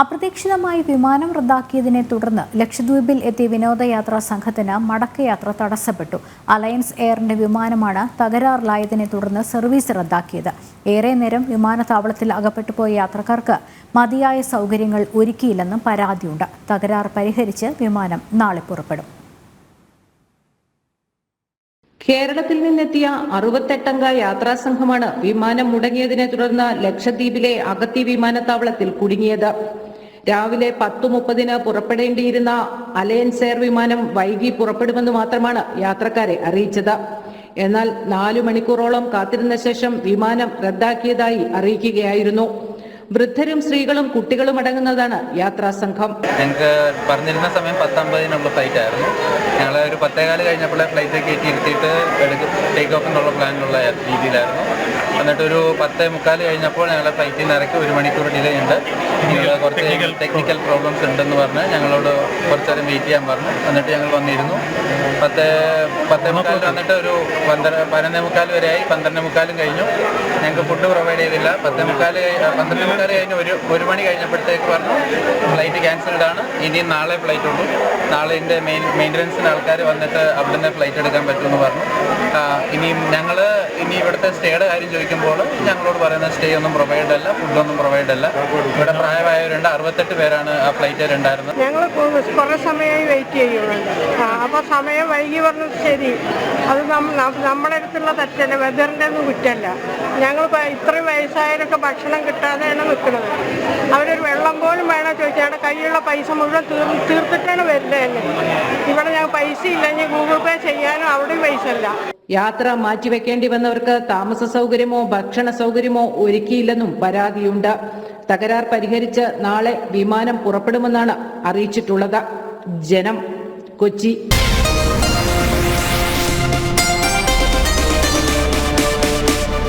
അപ്രതീക്ഷിതമായി വിമാനം റദ്ദാക്കിയതിനെ തുടർന്ന് ലക്ഷദ്വീപിൽ എത്തിയ വിനോദയാത്രാ സംഘത്തിന് മടക്കയാത്ര തടസ്സപ്പെട്ടു. അലയൻസ് എയറിന്റെ വിമാനമാണ് തകരാറിലായതിനെ തുടർന്ന് സർവീസ് റദ്ദാക്കിയത്. ഏറെ നേരം വിമാനത്താവളത്തിൽ അകപ്പെട്ടു പോയ യാത്രക്കാർക്ക് മതിയായ സൗകര്യങ്ങൾ ഒരുക്കിയില്ലെന്നും പരാതിയുണ്ട്. തകരാർ പരിഹരിച്ച് വിമാനം നാളെ പുറപ്പെടും. കേരളത്തിൽ നിന്നെത്തിയ അറുപത്തെട്ടംഗ യാത്രാ സംഘമാണ് വിമാനം മുടങ്ങിയതിനെ തുടർന്ന് ലക്ഷദ്വീപിലെ അഗത്തി വിമാനത്താവളത്തിൽ കുടുങ്ങിയത്. രാവിലെ പത്തു മുപ്പതിന് പുറപ്പെടേണ്ടിയിരുന്ന അലയൻസ് എയർ വിമാനം വൈകി പുറപ്പെടുമെന്ന് മാത്രമാണ് യാത്രക്കാരെ അറിയിച്ചത്. എന്നാൽ നാലു മണിക്കൂറോളം കാത്തിരുന്ന ശേഷം വിമാനം റദ്ദാക്കിയതായി അറിയിക്കുകയായിരുന്നു. വൃദ്ധരും സ്ത്രീകളും കുട്ടികളും അടങ്ങുന്നതാണ് യാത്രാ സംഘം ഞങ്ങൾക്ക് പറഞ്ഞിരുന്ന സമയം പത്തമ്പതിനുള്ള ഫ്ലൈറ്റ് ആയിരുന്നു. ഞങ്ങൾ ഒരു പത്തേകാൽ കഴിഞ്ഞപ്പോൾ ഫ്ലൈറ്റ് കയറ്റി ഇരുത്തിയിട്ട് ടേക്ക് ഓഫ് എന്നുള്ള പ്ലാനിലുള്ള രീതിയിലായിരുന്നു. എന്നിട്ട് ഒരു പത്തേ മുക്കാൽ കഴിഞ്ഞപ്പോൾ ഞങ്ങളെ ഫ്ലൈറ്റിൽ നിന്ന് ഇറക്കി ഒരു മണിക്കൂർ ഡിലേ ഉണ്ട്. കുറച്ച് ടെക്നിക്കൽ പ്രോബ്ലംസ് ഉണ്ടെന്ന് പറഞ്ഞ് ഞങ്ങളോട് കുറച്ച് നേരം വെയിറ്റ് ചെയ്യാൻ പറഞ്ഞു. എന്നിട്ട് ഞങ്ങൾ വന്നിരുന്നു. പത്ത് പത്തേ മുക്കാൽ വന്നിട്ട് ഒരു പന്ത്രണ്ട് പതിനൊന്നേ മുക്കാൽ വരെയായി പന്ത്രണ്ടേ മുക്കാലും കഴിഞ്ഞു. ഞങ്ങൾക്ക് ഫുഡ് പ്രൊവൈഡ് ചെയ്തില്ല. പത്തേ മുക്കാൽ പന്ത്രണ്ടേ മുക്കാൽ കഴിഞ്ഞ് ഒരു ഒരു മണി കഴിഞ്ഞപ്പോഴത്തേക്ക് പറഞ്ഞു ഫ്ലൈറ്റ് ക്യാൻസൽഡ് ആണ്. ഇനി നാളെ ഫ്ലൈറ്റ് ഉള്ളൂ. നാളെ ഇതിന്റെ മെയിൻ മെയിന്റനൻസിന്റെ ആൾക്കാർ വന്നിട്ട് അവിടുന്ന് ഫ്ലൈറ്റ് എടുക്കാൻ പറ്റുമെന്ന് പറഞ്ഞു. ഇനിയും ഞങ്ങൾ ഇനി ഇവിടുത്തെ സ്റ്റേയുടെ കാര്യം ചോദിക്കുമ്പോൾ ഞങ്ങളോട് പറയുന്ന സ്റ്റേ ഒന്നും പ്രൊവൈഡ് അല്ല ഫുഡൊന്നും പ്രൊവൈഡ് അല്ല. ഇവിടെ പ്രായമായവരുണ്ട്. അറുപത്തെട്ട് പേരാണ് ആ ഫ്ലൈറ്റിൽ ഉണ്ടായിരുന്നത് ഞങ്ങൾ കുറേ സമയമായി വെയിറ്റ് ആ അപ്പോൾ സമയം വൈകി പറഞ്ഞത് ശരി. അത് നമ്മുടെ അടുത്തുള്ള തെറ്റല്ല? വെതറിന്റെ ഒന്നും കുറ്റമല്ല ഞങ്ങൾ ഇത്രയും വയസ്സായവരൊക്കെ ഭക്ഷണം കിട്ടാതെയാണ് നിൽക്കുന്നത് അവരൊരു വെള്ളം പോലും വേണം ചോദിച്ചാൽ അവിടെ കയ്യിലുള്ള പൈസ മുഴുവൻ തീർ തീർത്തിട്ടാണ് വരുന്നത് തന്നെ ഇവിടെ ഞങ്ങൾ പൈസ ഇല്ലെങ്കിൽ ഗൂഗിൾ പേ ചെയ്യാനും അവിടെയും പൈസ ഇല്ല. യാത്ര മാറ്റിവെക്കേണ്ടി വന്നവർക്ക് താമസ സൗകര്യമോ ഭക്ഷണ സൗകര്യമോ ഒരുക്കിയില്ലെന്നും പരാതിയുണ്ട്. തകരാർ പരിഹരിച്ച് നാളെ വിമാനം പുറപ്പെടുമെന്നാണ് അറിയിച്ചിട്ടുള്ളത്. ജനം കൊച്ചി